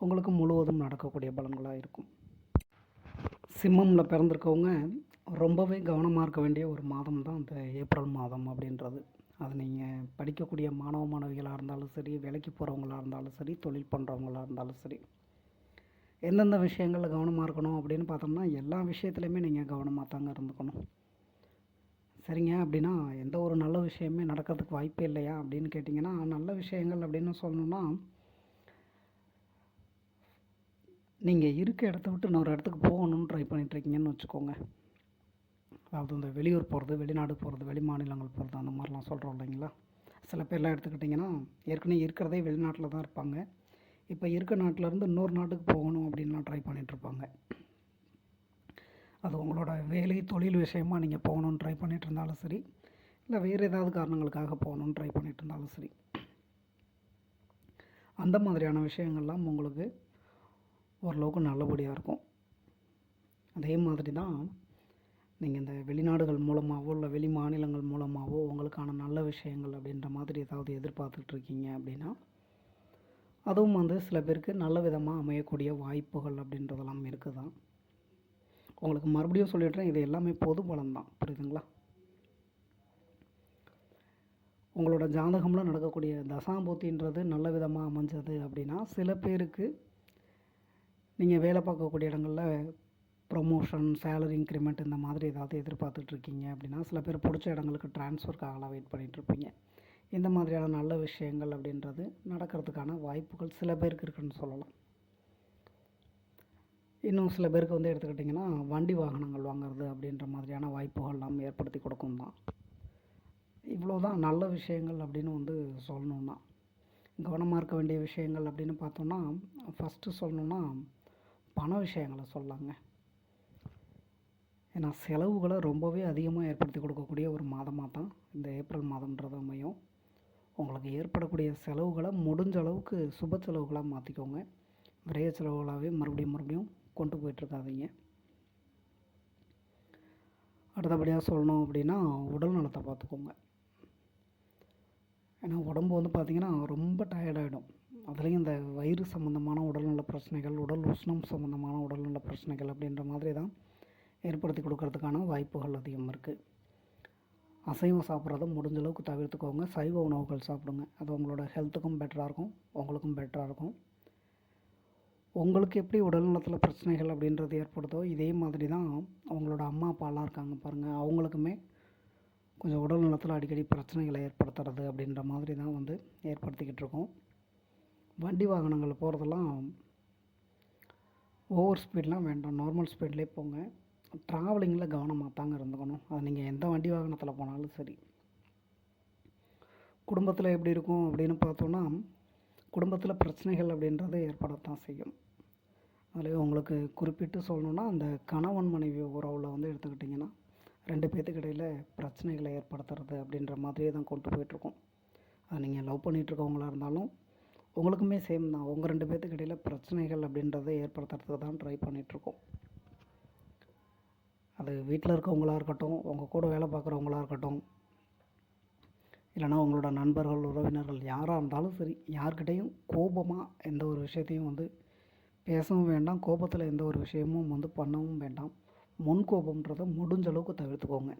உங்களுக்கு முழுவதும் நடக்கக்கூடிய பலன்களாக இருக்கும். சிம்மமில் பிறந்திருக்கவங்க ரொம்பவே கவனமாக இருக்க வேண்டிய ஒரு மாதம் தான் இந்த ஏப்ரல் மாதம் அப்படின்றது. அது நீங்கள் படிக்கக்கூடிய மாணவ மாணவிகளாக இருந்தாலும் சரி வேலைக்கு போகிறவங்களாக இருந்தாலும் சரி தொழில் பண்ணுறவங்களாக இருந்தாலும் சரி எந்தெந்த விஷயங்களில் கவனமாக இருக்கணும் அப்படின்னு பார்த்தோம்னா எல்லா விஷயத்துலையுமே நீங்கள் கவனமாக தாங்க இருந்துக்கணும். சரிங்க அப்படின்னா எந்த ஒரு நல்ல விஷயமே நடக்கிறதுக்கு வாய்ப்பே இல்லையா அப்படின்னு கேட்டிங்கன்னா நல்ல விஷயங்கள் அப்படின்னு சொல்லணுன்னா நீங்கள் இருக்க இடத்த விட்டு இன்னொரு இடத்துக்கு போகணும்னு ட்ரை பண்ணிகிட்ருக்கீங்கன்னு வச்சுக்கோங்க. அதாவது இந்த வெளியூர் போகிறது வெளிநாடு போகிறது வெளி மாநிலங்கள் போகிறது அந்த மாதிரிலாம் சொல்கிறோம் இல்லைங்களா? சில பேர்லாம் எடுத்துக்கிட்டிங்கன்னா ஏற்கனவே இருக்கிறதே வெளிநாட்டில் தான் இருப்பாங்க. இப்போ இருக்க நாட்டிலேருந்து இன்னொரு நாட்டுக்கு போகணும் அப்படின்லாம் ட்ரை பண்ணிகிட்ருப்பாங்க அது உங்களோட வேலை தொழில் விஷயமாக நீங்கள் போகணுன்னு ட்ரை பண்ணிகிட்டு இருந்தாலும் சரி இல்லை வேறு ஏதாவது காரணங்களுக்காக போகணுன்னு ட்ரை பண்ணிகிட்டு இருந்தாலும் சரி. அந்த மாதிரியான விஷயங்கள்லாம் உங்களுக்கு ஓரளவுக்கு நல்லபடியாக இருக்கும். அதே மாதிரி தான் நீங்கள் இந்த வெளிநாடுகள் மூலமாகவோ இல்லை வெளி மாநிலங்கள் மூலமாகவோ உங்களுக்கான நல்ல விஷயங்கள் அப்படின்ற மாதிரி ஏதாவது எதிர்பார்த்துட்ருக்கீங்க அப்படின்னா அதுவும் வந்து சில பேருக்கு நல்ல விதமாக அமையக்கூடிய வாய்ப்புகள் அப்படின்றதெல்லாம் இருக்குது தான் உங்களுக்கு மறுபடியும் சொல்லிடுறேன் இது எல்லாமே பொது பலம் தான். புரியுதுங்களா? உங்களோட ஜாதகம்லாம் நடக்கக்கூடிய தசாம்பூத்தின்றது நல்ல விதமாக அமைஞ்சது அப்படின்னா சில பேருக்கு நீங்கள் வேலை பார்க்கக்கூடிய இடங்களில் ப்ரொமோஷன் சேலரி இன்க்ரிமெண்ட் இந்த மாதிரி ஏதாவது எதிர்பார்த்துட்ருக்கீங்க அப்படின்னா சில பேர் பிடிச்ச இடங்களுக்கு டிரான்ஸ்ஃபர்க்காகலாம் வெயிட் பண்ணிகிட்ருப்பீங்க இருப்பீங்க இந்த மாதிரியான நல்ல விஷயங்கள் அப்படின்றது நடக்கிறதுக்கான வாய்ப்புகள் சில பேருக்கு இருக்குன்னு சொல்லலாம். இன்னும் சில பேருக்கு வந்து எடுத்துக்கிட்டிங்கன்னா வண்டி வாகனங்கள் வாங்குறது அப்படின்ற மாதிரியான வாய்ப்புகள்லாம் ஏற்படுத்தி கொடுக்கும் தான். இவ்வளோ தான் நல்ல விஷயங்கள் அப்படின்னு வந்து சொல்லணுன்னா கவனமாக இருக்க வேண்டிய விஷயங்கள் அப்படின்னு பார்த்தோன்னா ஃபஸ்ட்டு சொல்லணுன்னா பண விஷயங்களை சொல்லலாங்க ஏன்னா செலவுகளை ரொம்பவே அதிகமாக ஏற்படுத்தி கொடுக்கக்கூடிய ஒரு மாதமாக தான் இந்த ஏப்ரல் மாதம்ன்றது அமையும். உங்களுக்கு ஏற்படக்கூடிய செலவுகளை முடிஞ்ச அளவுக்கு சுப செலவுகளாக மாற்றிக்கோங்க விரைய செலவுகளாகவே மறுபடியும் மறுபடியும் கொண்டு போயிட்டுருக்காதீங்க. அடுத்தபடியாக சொல்லணும் அப்படின்னா உடல் நலத்தை பார்த்துக்கோங்க. ஏன்னா உடம்பு வந்து பார்த்திங்கன்னா ரொம்ப டயர்டாகிடும் அதுலேயும் இந்த வயிறு சம்மந்தமான உடல்நல பிரச்சனைகள் உடல் உஷ்ணம் சம்மந்தமான உடல்நல பிரச்சனைகள் அப்படின்ற மாதிரி தான் ஏற்படுத்தி கொடுக்கறதுக்கான வாய்ப்புகள் அதிகம் இருக்குது அசைவம் சாப்பிட்றத முடிஞ்ச அளவுக்கு தவிர்த்துக்கோங்க. சைவ உணவுகள் சாப்பிடுங்க. அது உங்களோட ஹெல்த்துக்கும் பெட்டராக இருக்கும். உங்களுக்கும் பெட்டராக இருக்கும். உங்களுக்கு எப்படி உடல்நலத்தில் பிரச்சனைகள் அப்படின்றது ஏற்படுதோ இதே மாதிரி தான் அவங்களோட அம்மா அப்பாலாம் இருக்காங்க பாருங்கள் அவங்களுக்குமே கொஞ்சம் உடல் நலத்தில் அடிக்கடி பிரச்சனைகளை ஏற்படுத்துறது அப்படின்ற மாதிரி தான் வந்து ஏற்படுத்திக்கிட்டு இருக்கோம். வண்டி வாகனங்கள் போகிறதெல்லாம் ஓவர் ஸ்பீட்லாம் வேண்டாம். நார்மல் ஸ்பீட்லேயே போங்க. ட்ராவலிங்கில் கவனமாக தாங்க இருந்துக்கணும். அது நீங்கள் எந்த வண்டி வாகனத்தில் போனாலும் சரி. குடும்பத்தில் எப்படி இருக்கும் அப்படின்னு பார்த்தோன்னா குடும்பத்தில் பிரச்சனைகள் அப்படின்றது ஏற்படத்தான் செய்யும். அதில் உங்களுக்கு குறிப்பிட்டு சொல்லணுன்னா அந்த கணவன் மனைவி உறவில் வந்து எடுத்துக்கிட்டிங்கன்னா ரெண்டு பேர்த்துக்கிடையில் பிரச்சனைகளை ஏற்படுத்துறது அப்படின்ற மாதிரியே தான் கொண்டு போயிட்டுருக்கோம் அது நீங்கள் லவ் பண்ணிகிட்ருக்கவங்களா இருந்தாலும் உங்களுக்குமே சேம் தான். உங்கள் ரெண்டு பேர்த்துக்கு இடையில் பிரச்சனைகள் அப்படின்றத ஏற்படுத்துறதுக்கு தான் ட்ரை பண்ணிகிட்ருக்கோம் அது வீட்டில் இருக்கவங்களாக இருக்கட்டும் உங்கள் கூட வேலை பார்க்குறவங்களாக இருக்கட்டும் இல்லைனா உங்களோட நண்பர்கள் உறவினர்கள் யாராக இருந்தாலும் சரி யார்கிட்டையும் கோபமாக எந்த ஒரு விஷயத்தையும் வந்து பேசவும் வேண்டாம் கோபத்தில் எந்த ஒரு விஷயமும் வந்து பண்ணவும் வேண்டாம். முன் கோபம்ன்றதை முடிஞ்ச அளவுக்கு தவிர்த்துக்கோங்க.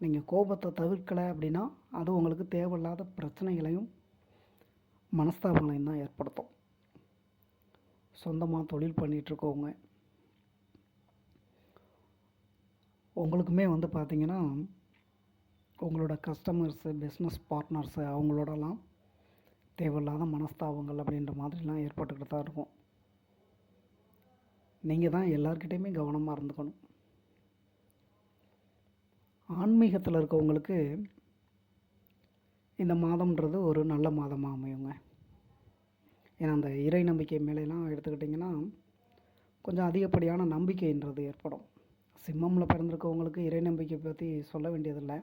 நீங்கள் கோபத்தை தவிர்க்கலை அப்படின்னா அது உங்களுக்கு தேவையில்லாத பிரச்சனைகளையும் மனஸ்தாபங்களையும் தான் ஏற்படுத்தும். சொந்தமாக தொழில் பண்ணிகிட்ருக்கவங்க உங்களுக்குமே வந்து பார்த்திங்கன்னா உங்களோட கஸ்டமர்ஸு பிஸ்னஸ் பார்ட்னர்ஸு அவங்களோடலாம் தேவையில்லாத மனஸ்தாபங்கள் அப்படின்ற மாதிரிலாம் ஏற்பட்டுக்கிட்டு தான் இருக்கும். நீங்கள் தான் எல்லார்கிட்டேயுமே கவனமாக இருந்துக்கணும். ஆன்மீகத்தில் இருக்கவங்களுக்கு இந்த மாதம்ன்றது ஒரு நல்ல மாதமாக அமையுங்க. ஏன்னா அந்த இறை நம்பிக்கை மேலெலாம் எடுத்துக்கிட்டிங்கன்னா கொஞ்சம் அதிகப்படியான நம்பிக்கைன்றது ஏற்படும். சிம்மமில் பிறந்திருக்கவங்களுக்கு இறை நம்பிக்கை பற்றி சொல்ல வேண்டியதில்லை.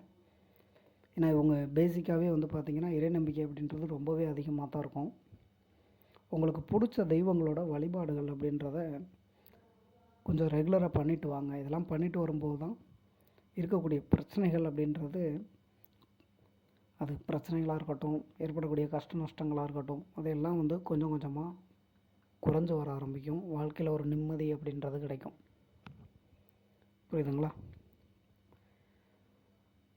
ஏன்னா இவங்க பேசிக்காகவே வந்து பார்த்திங்கன்னா இறை நம்பிக்கை அப்படின்றது ரொம்பவே அதிகமாக தான் இருக்கும். உங்களுக்கு பிடிச்ச தெய்வங்களோட வழிபாடுகள் அப்படின்றத கொஞ்சம் ரெகுலராக பண்ணிட்டு வாங்க. இதெல்லாம் பண்ணிட்டு வரும்போது தான் இருக்கக்கூடிய பிரச்சனைகள் அப்படின்றது அது பிரச்சனைகளாக இருக்கட்டும் ஏற்படக்கூடிய கஷ்ட நஷ்டங்களாக இருக்கட்டும் அதையெல்லாம் வந்து கொஞ்சம் கொஞ்சமாக குறைஞ்சு வர ஆரம்பிக்கும். வாழ்க்கையில் ஒரு நிம்மதி அப்படின்றது கிடைக்கும். புரியுதுங்களா?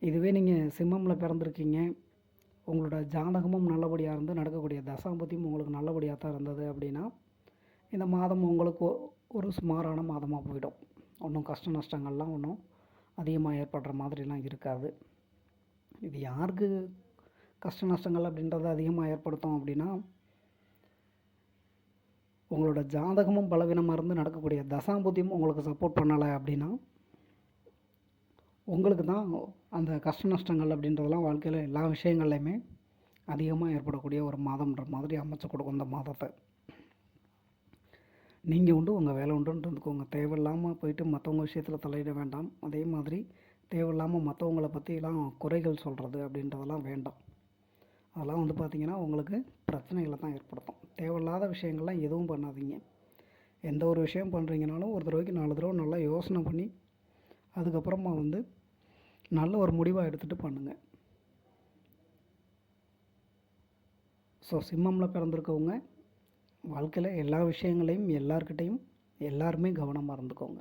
இதுவே நீங்கள் சிம்மமில் பிறந்திருக்கீங்க. உங்களோட ஜாதகமும் நல்லபடியாக இருந்து நடக்கக்கூடிய தசாபதியும் உங்களுக்கு நல்லபடியாக தான் இருந்தது அப்படின்னா இந்த மாதம் உங்களுக்கு ஒரு சுமாரான மாதமாக போயிடும். ஒன்றும் கஷ்ட நஷ்டங்கள்லாம் ஒன்றும் அதிகமாக ஏற்படுற மாதிரிலாம் இருக்காது. இது யாருக்கு கஷ்ட நஷ்டங்கள் அப்படின்றத அதிகமாக ஏற்படுத்தும் அப்படின்னா உங்களோட ஜாதகமும் பலவீனமாக இருந்து நடக்கக்கூடிய தசாபுத்தியும் உங்களுக்கு சப்போர்ட் பண்ணலை அப்படின்னா உங்களுக்கு தான் அந்த கஷ்ட நஷ்டங்கள் அப்படின்றதெல்லாம் வாழ்க்கையில் எல்லா விஷயங்கள்லையுமே அதிகமாக ஏற்படக்கூடிய ஒரு மாதம்ன்ற மாதிரி அமைச்சு கொடுக்கும் இந்த மாதத்தை. நீங்கள் உண்டு உங்கள் வேலை உண்டுன்றதுக்கு உங்கள் தேவையில்லாமல் போயிட்டு மற்றவங்க விஷயத்தில் தலையிட வேண்டாம். அதே மாதிரி தேவையில்லாமல் மற்றவங்கள பற்றிலாம் குறைகள் சொல்கிறது அப்படின்றதெல்லாம் வேண்டாம். அதெல்லாம் வந்து பார்த்திங்கன்னா உங்களுக்கு பிரச்சனைகளை தான் ஏற்படுத்தும். தேவையில்லாத விஷயங்கள்லாம் எதுவும் பண்ணாதீங்க. எந்த ஒரு விஷயம் பண்ணுறீங்கனாலும் ஒரு தடவைக்கு நாலு தடவை நல்லா யோசனை பண்ணி அதுக்கப்புறமா வந்து நல்ல ஒரு முடிவாக எடுத்துகிட்டு பண்ணுங்கள் ஸோ சிம்மமில் பிறந்திருக்கவங்க வாழ்க்கையில் எல்லா விஷயங்களையும் எல்லார்கிட்டையும் எல்லாருமே கவனமாக இருந்துக்கோங்க.